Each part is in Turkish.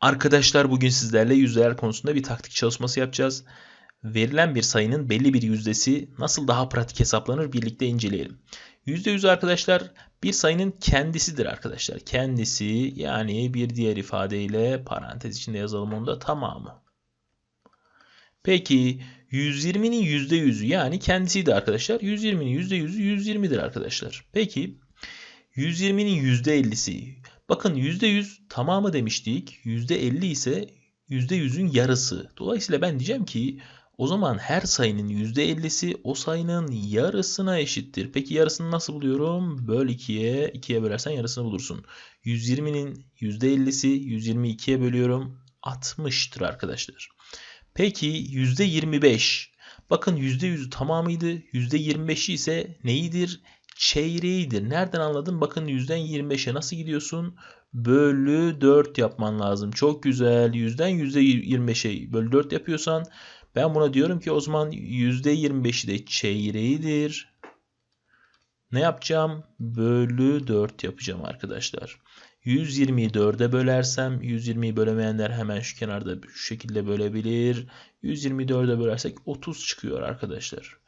Arkadaşlar bugün sizlerle yüzdeler konusunda bir taktik çalışması yapacağız. Verilen bir sayının belli bir yüzdesi nasıl daha pratik hesaplanır birlikte inceleyelim. %100 arkadaşlar bir sayının kendisidir arkadaşlar. Kendisi yani bir diğer ifadeyle parantez içinde yazalım onu da tamamı. Peki 120'nin %100'ü yani kendisiydi arkadaşlar. 120'nin %100'ü 120'dir arkadaşlar. Peki 120'nin %50'si Bakın %100 tamamı demiştik. %50 ise %100'ün yarısı. Dolayısıyla ben diyeceğim ki o zaman her sayının %50'si o sayının yarısına eşittir. Peki yarısını nasıl buluyorum? Böl 2'ye. 2'ye bölersen yarısını bulursun. 120'nin %50'si 122'ye bölüyorum. 60'tır arkadaşlar. Peki %25. Bakın %100'ü tamamıydı. %25'i ise neyidir? Çeyreğidir. Nereden anladın? Bakın yüzden 25'e nasıl gidiyorsun? Bölü 4 yapman lazım. Çok güzel. Yüzden yüzde 25'e bölü 4 yapıyorsan ben buna diyorum ki o zaman yüzde 25'i de çeyreğidir. Ne yapacağım? Bölü 4 yapacağım arkadaşlar. 120'yi 4'e bölersem 120'yi bölemeyenler hemen şu kenarda şu şekilde bölebilir. 120'yi 4'e bölersek 30 çıkıyor arkadaşlar.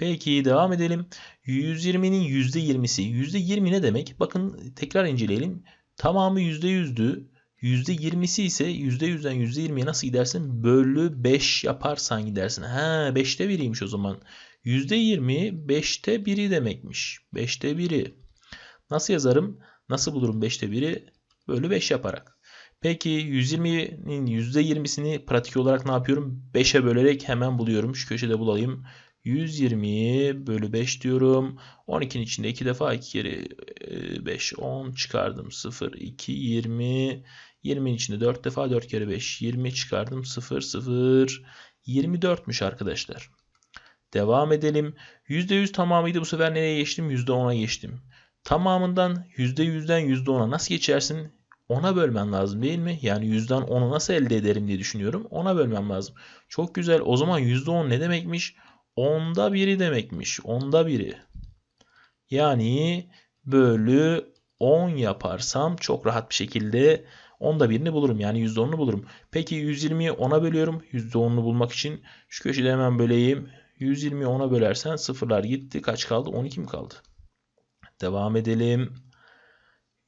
Peki devam edelim. 120'nin %20'si. %20 ne demek? Bakın tekrar inceleyelim. Tamamı %100'dü. %20'si ise %100'den %20'ye nasıl gidersin? Bölü 5 yaparsan gidersin. Ha 5'te 1'iymiş o zaman. %20 5'te 1'i demekmiş. 5'te 1'i. Nasıl yazarım? Nasıl bulurum 5'te 1'i? Bölü 5 yaparak. Peki 120'nin %20'sini pratik olarak ne yapıyorum? 5'e bölerek hemen buluyorum. Şu köşede bulayım. 120 bölü 5 diyorum. 12'nin içinde 2 defa 2 kere 5 10 çıkardım. 0 2 20 20'nin içinde 4 defa 4 kere 5 20 çıkardım. 0 0 24'müş arkadaşlar. Devam edelim. %100 tamamıydı. Bu sefer nereye geçtim? %10'a geçtim. Tamamından %100'den %10'a nasıl geçersin? 10'a bölmen lazım değil mi? Yani yüzden 10'u nasıl elde ederim diye düşünüyorum. 10'a bölmem lazım. Çok güzel. O zaman %10 ne demekmiş? Onda biri demekmiş. Onda biri. Yani bölü 10 yaparsam çok rahat bir şekilde onda birini bulurum. Yani %10'unu bulurum. Peki 120'yi 10'a bölüyorum. %10'unu bulmak için şu köşede hemen böleyim. 120'yi 10'a bölersen sıfırlar gitti. Kaç kaldı? 12 mi kaldı? Devam edelim.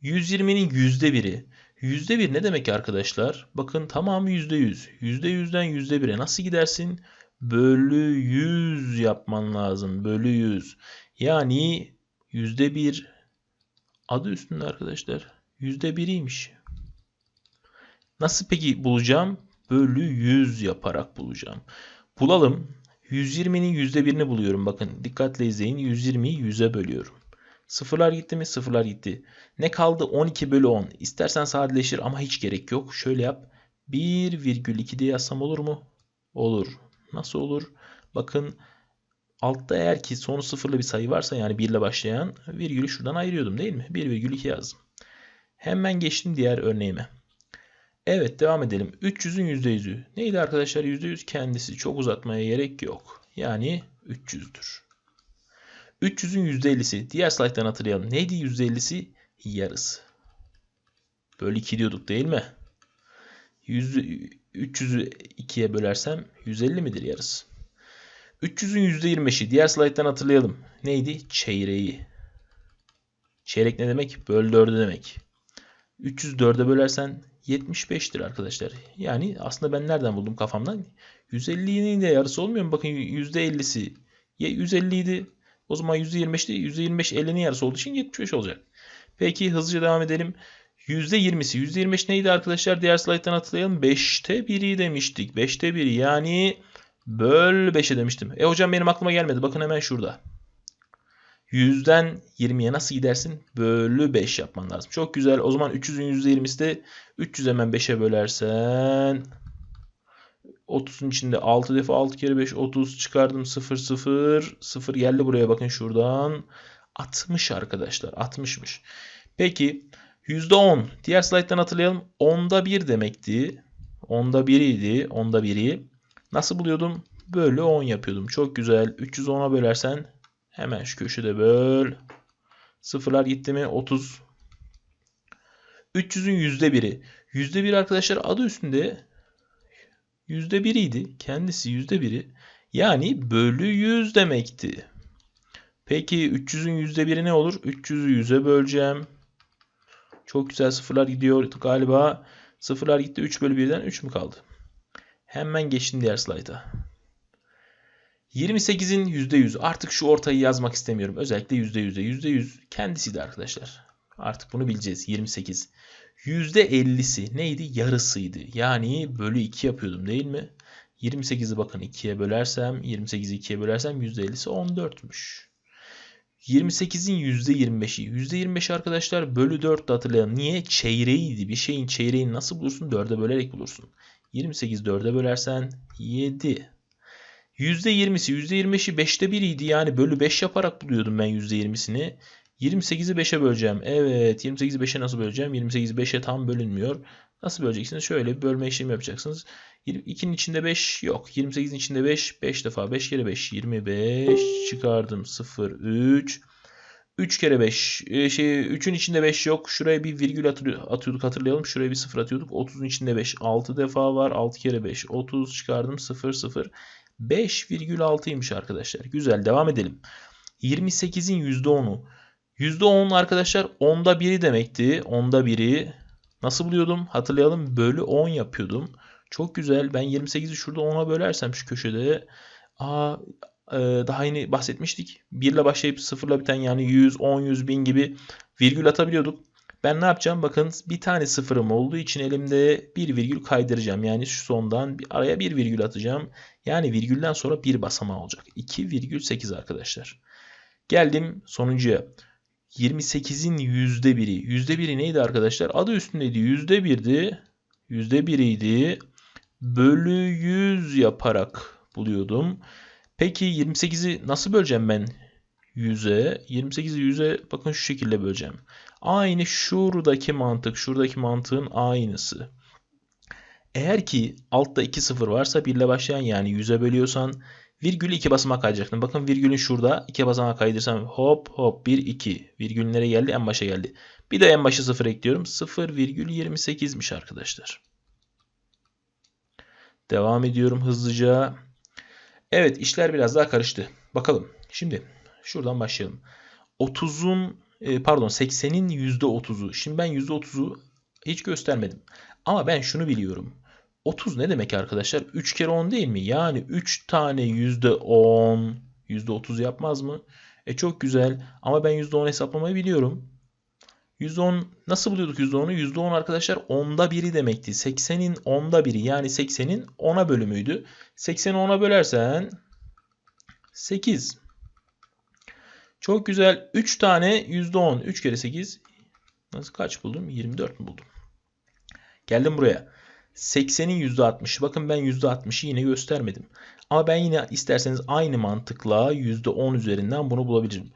120'nin %1'i. %1 ne demek arkadaşlar? Bakın tamamı %100. %100'den %1'e nasıl gidersin? Bölü 100 yapman lazım. Bölü 100. Yani yüzde bir adı üstünde arkadaşlar. Yüzde biriymiş. Nasıl peki bulacağım? Bölü 100 yaparak bulacağım. Bulalım. 120'nin yüzde birini buluyorum. Bakın dikkatle izleyin. 120'yi 100'e bölüyorum. Sıfırlar gitti mi? Sıfırlar gitti. Ne kaldı? 12 bölü 10. İstersen sadeleşir ama hiç gerek yok. Şöyle yap. 1,2 diye yazsam olur mu? Olur. Nasıl olur? Bakın altta eğer ki sonu sıfırlı bir sayı varsa yani 1 ile başlayan virgülü şuradan ayırıyordum değil mi? 1,2 yazdım. Hemen geçtim diğer örneğime. Evet devam edelim. 300'ün %100'ü. Neydi arkadaşlar? %100 kendisi. Çok uzatmaya gerek yok. Yani 300'dür. 300'ün %50'si. Diğer slayttan hatırlayalım. Neydi %50'si? Yarısı. Böyle 2 diyorduk değil mi? 100, 300'ü 2'ye bölersem 150 midir yarısı? 300'ün %25'i. Diğer slayttan hatırlayalım. Neydi? Çeyreği. Çeyrek ne demek? Böl 4'e demek. 300 4'e bölersen 75'tir arkadaşlar. Yani aslında ben nereden buldum kafamdan? 150'nin de yarısı olmuyor mu? Bakın %50'si. Ya 150 idi. O zaman %25'ti. %25 50'nin yarısı olduğu için 75 olacak. Peki hızlıca devam edelim. %20'si. %25 neydi arkadaşlar? Diğer slayttan hatırlayalım. 5'te 1'i demiştik. 5'te 1 yani böl 5'e demiştim. E hocam benim aklıma gelmedi. Bakın hemen şurada. 100'den 20'ye nasıl gidersin? Bölü 5 yapman lazım. Çok güzel. O zaman 300'ün %20'si de 300 hemen 5'e bölersen 30'un içinde 6 defa 6 kere 5 30 çıkardım 0 0 0 geldi buraya bakın şuradan 60 arkadaşlar 60'mış. Peki %10. Diğer slayttan hatırlayalım. Onda 1 demekti. Onda 1 idi. Onda 1'i. Nasıl buluyordum? Bölü 10 yapıyordum. Çok güzel. 310'a bölersen hemen şu köşede böl. Sıfırlar gitti mi? 30. 300'ün %1'i. %1 arkadaşlar adı üstünde %1 idi. Kendisi %1'i. Yani bölü 100 demekti. Peki 300'ün %1'i ne olur? 300'ü 100'e böleceğim. Çok güzel sıfırlar gidiyor galiba. Sıfırlar gitti 3 bölü 1'den 3 mü kaldı? Hemen geçtim diğer slayta. 28'in %100. Artık şu ortayı yazmak istemiyorum. Özellikle %100'e. %100 kendisiydi arkadaşlar. Artık bunu bileceğiz. 28. %50'si neydi? Yarısıydı. Yani bölü 2 yapıyordum değil mi? 28'i bakın 2'ye bölersem, 28'i 2'ye bölersem %50'si 14'müş. 28'in %25'i. %25 arkadaşlar bölü 4 de hatırlayalım. Niye? Çeyreğiydi. Bir şeyin çeyreğini nasıl bulursun? 4'e bölerek bulursun. 28 4'e bölersen 7. %20'si %25'i 5'te 1 idi. Yani bölü 5 yaparak buluyordum ben %20'sini. 28'i 5'e böleceğim. Evet 28'i 5'e nasıl böleceğim? 28'i 5'e tam bölünmüyor. Nasıl böleceksiniz? Şöyle bir bölme işlemi yapacaksınız. 2'nin içinde 5 yok. 28'in içinde 5. 5 defa 5 kere 5. 25 çıkardım. 0 3 3 kere 5. Ee, şey 3'ün içinde 5 yok. Şuraya bir virgül atıyorduk hatırlayalım. Şuraya bir 0 atıyorduk. 30'un içinde 5. 6 defa var. 6 kere 5. 30 çıkardım. 0 0. 5,6'ymış arkadaşlar. Güzel devam edelim. 28'in %10'u. %10 arkadaşlar onda biri demekti. Onda biri nasıl buluyordum? Hatırlayalım bölü 10 yapıyordum. Çok güzel. Ben 28'i şurada 10'a bölersem şu köşede aa, e, daha yeni bahsetmiştik. 1 ile başlayıp 0 ile biten yani 100, 10, 100 bin gibi virgül atabiliyorduk. Ben ne yapacağım? Bakın bir tane sıfırım olduğu için elimde bir virgül kaydıracağım. Yani şu sondan bir araya bir virgül atacağım. Yani virgülden sonra bir basamağı olacak. 2,8 arkadaşlar. Geldim sonuncuya. 28'in %1'i. %1'i neydi arkadaşlar? Adı üstündeydi. %1'di. %1'iydi. Bölü 100 yaparak buluyordum. Peki 28'i nasıl böleceğim ben 100'e? 28'i 100'e bakın şu şekilde böleceğim. Aynı şuradaki mantık, şuradaki mantığın aynısı. Eğer ki altta 2 sıfır varsa 1 ile başlayan yani 100'e bölüyorsan virgülü 2 basamağa kaydıracaktın. Bakın virgülün şurada 2 basamağa kaydırsam hop hop 1 2 virgül nereye geldi? En başa geldi. Bir de en başa 0 ekliyorum. 0,28'miş arkadaşlar. Devam ediyorum hızlıca. Evet işler biraz daha karıştı. Bakalım. Şimdi şuradan başlayalım. 30'un e, pardon 80'in %30'u. Şimdi ben %30'u hiç göstermedim. Ama ben şunu biliyorum. 30 ne demek arkadaşlar? 3 kere 10 değil mi? Yani 3 tane %10 %30 yapmaz mı? E çok güzel. Ama ben %10 hesaplamayı biliyorum. %10 nasıl buluyorduk %10'u? %10 arkadaşlar onda biri demekti. 80'in onda biri yani 80'in 10'a bölümüydü. 80'i 10'a bölersen 8. Çok güzel. 3 tane %10. 3 kere 8. Nasıl kaç buldum? 24 mi buldum? Geldim buraya. 80'in %60'ı. Bakın ben %60'ı yine göstermedim. Ama ben yine isterseniz aynı mantıkla %10 üzerinden bunu bulabilirim.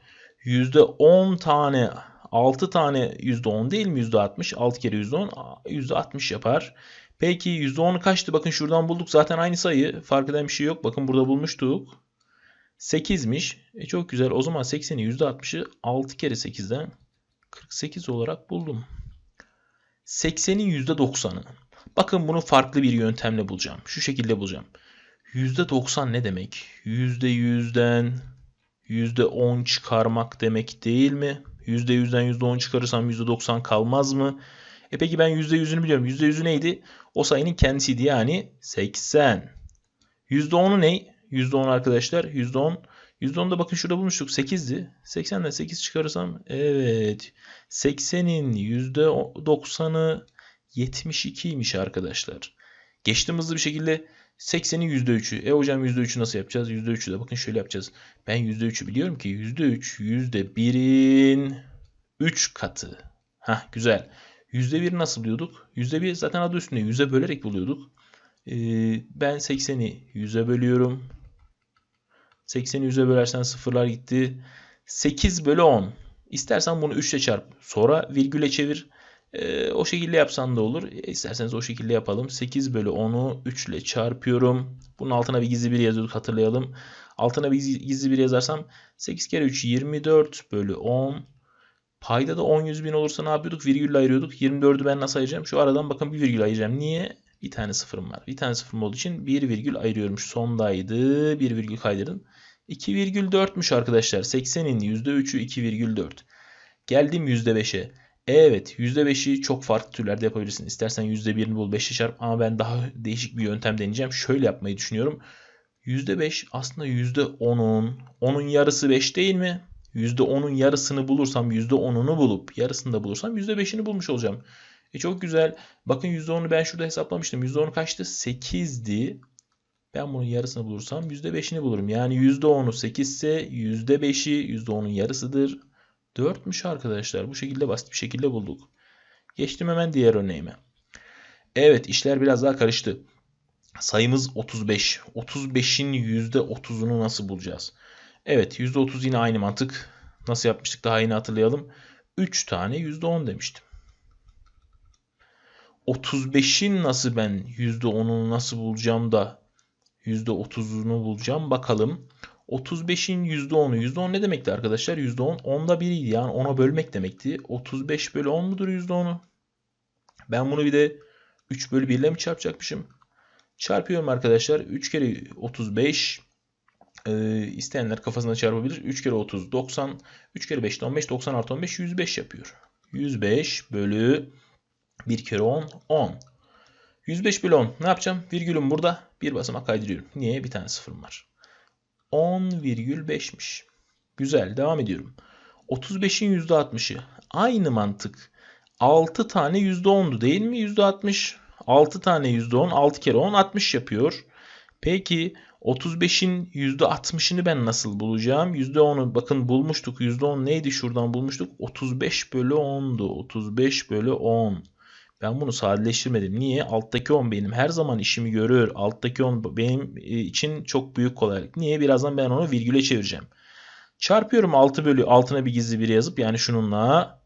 %10 tane 6 tane %10 değil mi %60? 6 kere %10 %60 yapar. Peki %10'u kaçtı? Bakın şuradan bulduk. Zaten aynı sayı. Fark eden bir şey yok. Bakın burada bulmuştuk. 8'miş. E çok güzel. O zaman 80'i %60'ı 6 kere 8'den 48 olarak buldum. 80'in %90'ı. Bakın bunu farklı bir yöntemle bulacağım. Şu şekilde bulacağım. %90 ne demek? %100'den %10 çıkarmak demek değil mi? %100'den %10 çıkarırsam %90 kalmaz mı? E peki ben %100'ünü biliyorum. %100'ü neydi? O sayının kendisiydi yani 80. %10'u ne? %10 arkadaşlar. %10. %10'da bakın şurada bulmuştuk. 8'di. 80'den 8 çıkarırsam evet. 80'in %90'ı 72'ymiş arkadaşlar. Geçtim hızlı bir şekilde 80'in %3'ü. E hocam %3'ü nasıl yapacağız? %3'ü de bakın şöyle yapacağız. Ben %3'ü biliyorum ki %3 %1'in 3 katı. Hah güzel. %1 nasıl buluyorduk? %1 zaten adı üstünde 100'e bölerek buluyorduk. Ee, ben 80'i 100'e bölüyorum. 80'i 100'e bölersen sıfırlar gitti. 8 bölü 10. İstersen bunu 3 ile çarp. Sonra virgüle çevir. E, o şekilde yapsan da olur. E, isterseniz o şekilde yapalım. 8 bölü 10'u 3 ile çarpıyorum. Bunun altına bir gizli bir yazıyorduk hatırlayalım. Altına bir gizli bir yazarsam 8 kere 3 24 bölü 10. Payda da 10 100 bin olursa ne yapıyorduk? Virgülle ayırıyorduk. 24'ü ben nasıl ayıracağım? Şu aradan bakın bir virgül ayıracağım. Niye? Bir tane sıfırım var. Bir tane sıfırım olduğu için bir virgül ayırıyorum. Şu sondaydı. Bir virgül kaydırdım. 2,4'müş arkadaşlar. 80'in %3'ü 2,4. Geldim %5'e. Evet %5'i çok farklı türlerde yapabilirsin. İstersen %1'ini bul 5'e çarp ama ben daha değişik bir yöntem deneyeceğim. Şöyle yapmayı düşünüyorum. %5 aslında %10'un 10'un yarısı 5 değil mi? %10'un yarısını bulursam %10'unu bulup yarısını da bulursam %5'ini bulmuş olacağım. E çok güzel. Bakın %10'u ben şurada hesaplamıştım. %10'u kaçtı? 8'di. Ben bunun yarısını bulursam %5'ini bulurum. Yani %10'u 8 ise %5'i %10'un yarısıdır. 4'müş arkadaşlar. Bu şekilde basit bir şekilde bulduk. Geçtim hemen diğer örneğime. Evet işler biraz daha karıştı. Sayımız 35. 35'in %30'unu nasıl bulacağız? Evet %30 yine aynı mantık. Nasıl yapmıştık daha yeni hatırlayalım. 3 tane %10 demiştim. 35'in nasıl ben %10'unu nasıl bulacağım da %30'unu bulacağım. Bakalım. 35'in %10'u. %10 ne demekti arkadaşlar? %10 10'da biriydi. Yani 10'a bölmek demekti. 35 bölü 10 mudur %10'u? Ben bunu bir de 3 bölü 1 ile mi çarpacakmışım? Çarpıyorum arkadaşlar. 3 kere 35 e, isteyenler kafasında çarpabilir. 3 kere 30 90. 3 kere 5 15 90 artı 15 105 yapıyor. 105 bölü 1 kere 10 10. 105 bölü 10 ne yapacağım? Virgülüm burada. Bir basamak kaydırıyorum. Niye? Bir tane sıfırım var. 10,5'miş. Güzel. Devam ediyorum. 35'in %60'ı. Aynı mantık. 6 tane %10'du değil mi? %60. 6 tane %10. 6 kere 10 60 yapıyor. Peki 35'in %60'ını ben nasıl bulacağım? %10'u bakın bulmuştuk. %10 neydi şuradan bulmuştuk? 35 bölü 10'du. 35 bölü 10. Ben bunu sadeleştirmedim. Niye? Alttaki 10 benim her zaman işimi görür. Alttaki 10 benim e, için çok büyük kolaylık. Niye? Birazdan ben onu virgüle çevireceğim. Çarpıyorum 6 bölü altına bir gizli bir yazıp yani şununla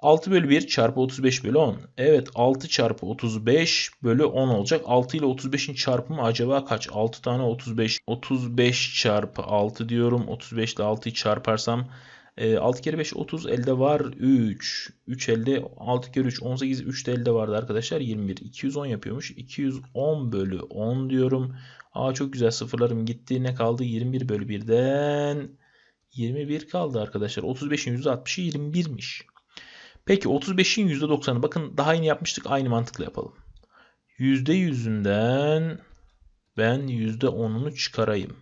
6 bölü 1 çarpı 35 bölü 10. Evet 6 çarpı 35 bölü 10 olacak. 6 ile 35'in çarpımı acaba kaç? 6 tane 35. 35 çarpı 6 diyorum. 35 ile 6'yı çarparsam 6 kere 5 30 elde var 3. 3 elde 6 kere 3 18 3 de elde vardı arkadaşlar 21. 210 yapıyormuş. 210 bölü 10 diyorum. Aa çok güzel sıfırlarım gitti. Ne kaldı? 21 bölü 1'den 21 kaldı arkadaşlar. 35'in %60'ı 21'miş. Peki 35'in %90'ı bakın daha yeni yapmıştık aynı mantıkla yapalım. %100'ünden ben %10'unu çıkarayım.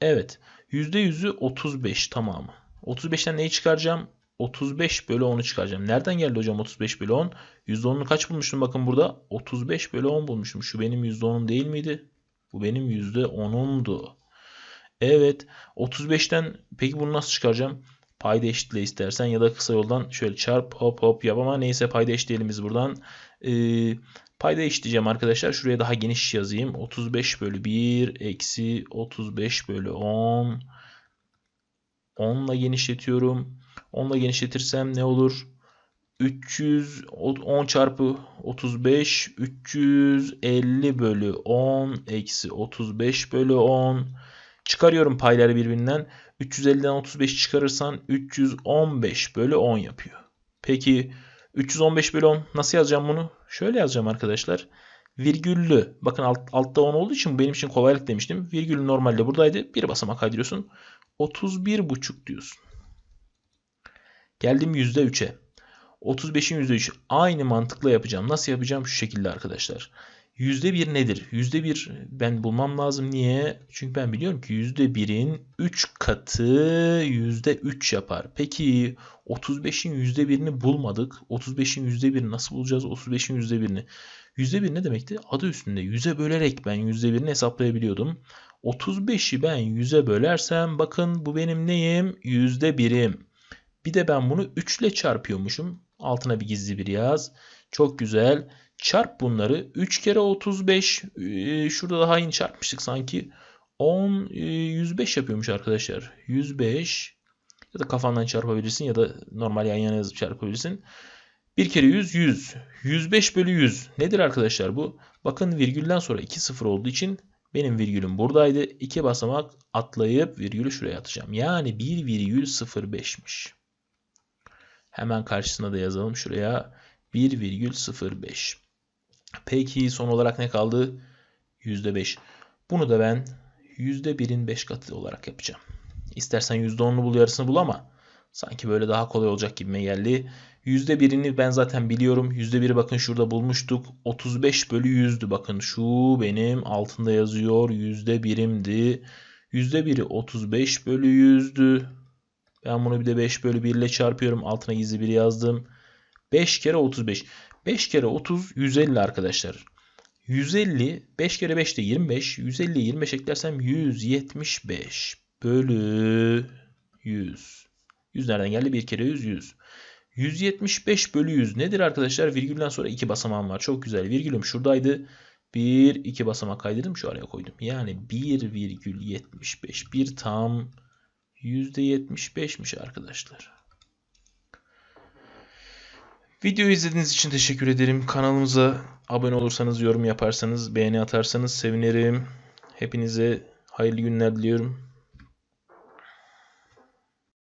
Evet. %100'ü 35 tamamı. 35'ten neyi çıkaracağım? 35 bölü 10'u çıkaracağım. Nereden geldi hocam 35 bölü 10? %10'unu kaç bulmuştum bakın burada? 35 bölü 10 bulmuştum. Şu benim %10'um değil miydi? Bu benim %10'umdu. Evet. 35'ten peki bunu nasıl çıkaracağım? Payda eşitle istersen ya da kısa yoldan şöyle çarp hop hop yap ama neyse payda eşitleyelim biz buradan. Ee, payda eşitleyeceğim arkadaşlar. Şuraya daha geniş yazayım. 35 bölü 1 eksi 35 bölü 10. 10 ile genişletiyorum. 10 ile genişletirsem ne olur? 300 10 çarpı 35 350 bölü 10 eksi 35 bölü 10 çıkarıyorum payları birbirinden 350'den 35 çıkarırsan 315 bölü 10 yapıyor. Peki 315 bölü 10 nasıl yazacağım bunu? Şöyle yazacağım arkadaşlar. Virgüllü. Bakın alt, altta 10 olduğu için benim için kolaylık demiştim. Virgül normalde buradaydı. Bir basamak kaydırıyorsun. 31,5 diyorsun. Geldim %3'e. 35'in %3'ü aynı mantıkla yapacağım. Nasıl yapacağım? Şu şekilde arkadaşlar. %1 nedir? %1 ben bulmam lazım. Niye? Çünkü ben biliyorum ki %1'in 3 katı %3 yapar. Peki 35'in %1'ini bulmadık. 35'in %1'ini nasıl bulacağız? 35'in %1'ini. %1 ne demekti? Adı üstünde. 100'e bölerek ben %1'ini hesaplayabiliyordum. 35'i ben 100'e bölersem bakın bu benim neyim? %1'im. Bir de ben bunu 3 ile çarpıyormuşum. Altına bir gizli bir yaz. Çok güzel. Çarp bunları. 3 kere 35. Ee, şurada daha yeni çarpmıştık sanki. 10, 105 e, yapıyormuş arkadaşlar. 105 ya da kafandan çarpabilirsin ya da normal yan yana yazıp çarpabilirsin. 1 kere 100 100. 105 bölü 100. Nedir arkadaşlar bu? Bakın virgülden sonra 2 sıfır olduğu için benim virgülüm buradaydı. 2 basamak atlayıp virgülü şuraya atacağım. Yani 1,05'miş. Hemen karşısına da yazalım şuraya 1,05. Peki son olarak ne kaldı? %5. Bunu da ben %1'in 5 katı olarak yapacağım. İstersen %10'unu bul yarısını bul ama sanki böyle daha kolay olacak gibime geldi. %1'ini ben zaten biliyorum. %1'i bakın şurada bulmuştuk. 35 bölü 100'dü. Bakın şu benim altında yazıyor. %1'imdi. %1'i 35 bölü 100'dü. Ben bunu bir de 5 bölü 1 ile çarpıyorum. Altına gizli 1 yazdım. 5 kere 35. 5 kere 30 150 arkadaşlar. 150 5 kere 5 de 25. 150 25 eklersem 175 bölü 100. 100 nereden geldi? 1 kere 100 100. 175 bölü 100 nedir arkadaşlar? Virgülden sonra 2 basamağım var. Çok güzel. Virgülüm şuradaydı. 1 2 basamak kaydırdım şu araya koydum. Yani 1,75 bir tam %75'miş arkadaşlar. Videoyu izlediğiniz için teşekkür ederim. Kanalımıza abone olursanız, yorum yaparsanız, beğeni atarsanız sevinirim. Hepinize hayırlı günler diliyorum.